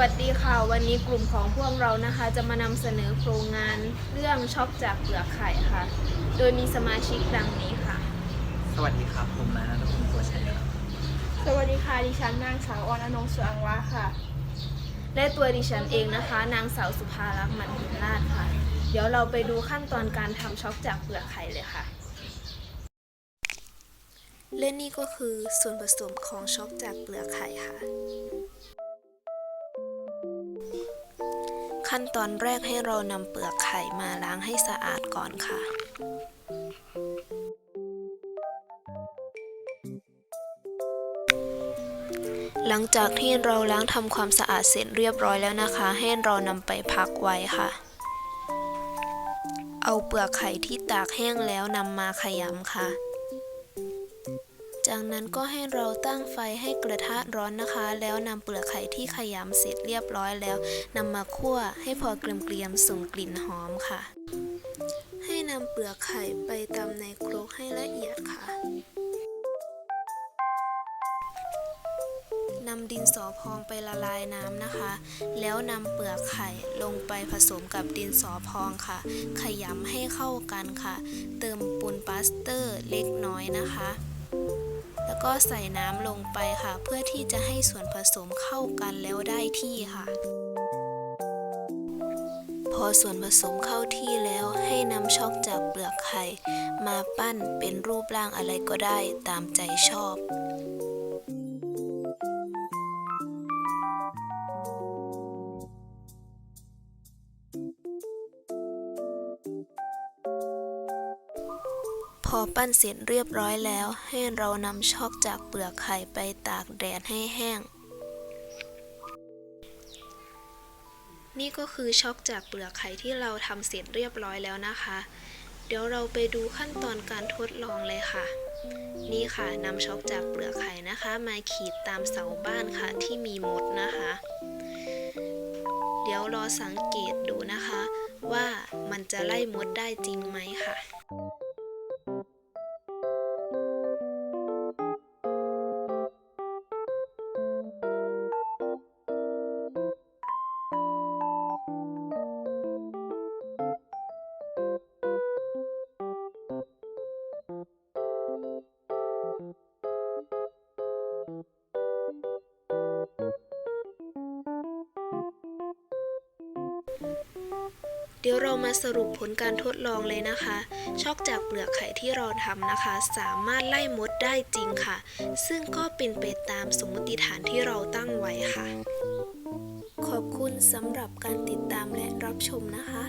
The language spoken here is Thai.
วัสดีค่ะ วันนี้กลุ่มของพวกเรานะคะ จะมานำเสนอโครงงานเรื่องช็อกจากเปลือกไข่ค่ะ โดยมีสมาชิกดังนี้ค่ะ สวัสดีครับ ผมนายนัทพงศ์ตัวชัยครับ สวัสดีค่ะดิฉันนางสาวออนอนงสุอังวาค่ะ และตัวดิฉันเองนะคะ นางสาวสุภารักษ์มันหินลาดค่ะ เดี๋ยวเราไปดูขั้นตอนการทำช็อกจากเปลือกไข่เลยค่ะและนี่ก็คือส่วนผสมของช็อกจากเปลือกไข่ค่ะ ขั้นตอนแรกให้เรานำเปลือกไข่มาล้างให้สะอาดก่อนค่ะ หลังจากที่เราล้างทำความสะอาดเสร็จเรียบร้อยแล้วนะคะ ให้เรานำไปพักไว้ค่ะ เอาเปลือกไข่ที่ตากแห้งแล้วนำมาขยำค่ะ จากนั้นก็ให้เราตั้งไฟให้กระทะร้อนนะคะ แล้วนำเปลือกไข่ที่ขยำเสร็จเรียบร้อยแล้วนำมาคั่วให้พอเกรียมๆส่งกลิ่นหอมค่ะ ให้นำเปลือกไข่ไปตำในครกให้ละเอียดค่ะนำดินสอพองไปละลายน้ำนะคะ แล้วนำเปลือกไข่ลงไปผสมกับดินสอพองค่ะ ขยำให้เข้ากันค่ะ เติมปูนปาสเตอร์เล็กน้อยนะคะ แล้วก็ใส่น้ำลงไปค่ะ เพื่อที่จะให้ส่วนผสมเข้ากันแล้วได้ที่ค่ะ พอส่วนผสมเข้าที่แล้วให้นำช็อกจากเปลือกไข่ มาปั้นเป็นรูปร่างอะไรก็ได้ตามใจชอบ พอปั้นเสร็จเรียบร้อยแล้ว ให้เรานำช็อกจากเปลือกไข่ไปตากแดดให้แห้ง นี่ก็คือช็อกจากเปลือกไข่ที่เราทำเสร็จเรียบร้อยแล้วนะคะ เดี๋ยวเราไปดูขั้นตอนการทดลองเลยค่ะ นี่ค่ะนำช็อกจากเปลือกไข่นะคะ มาขีดตามเสาบ้านค่ะที่มีมดนะคะ เดี๋ยวรอสังเกตดูนะคะ ว่ามันจะไล่มดได้จริงไหมค่ะ ดี๋ยวเรามาสรุปผลการทดลองเลยนะคะ ช็อกจากเปลือกไข่ที่เราทำนะคะ สามารถไล่มดได้จริงค่ะ ซึ่งก็เป็นไปตามสมมติฐานที่เราตั้งไว้ค่ะ ขอบคุณสำหรับการติดตามและรับชมนะคะ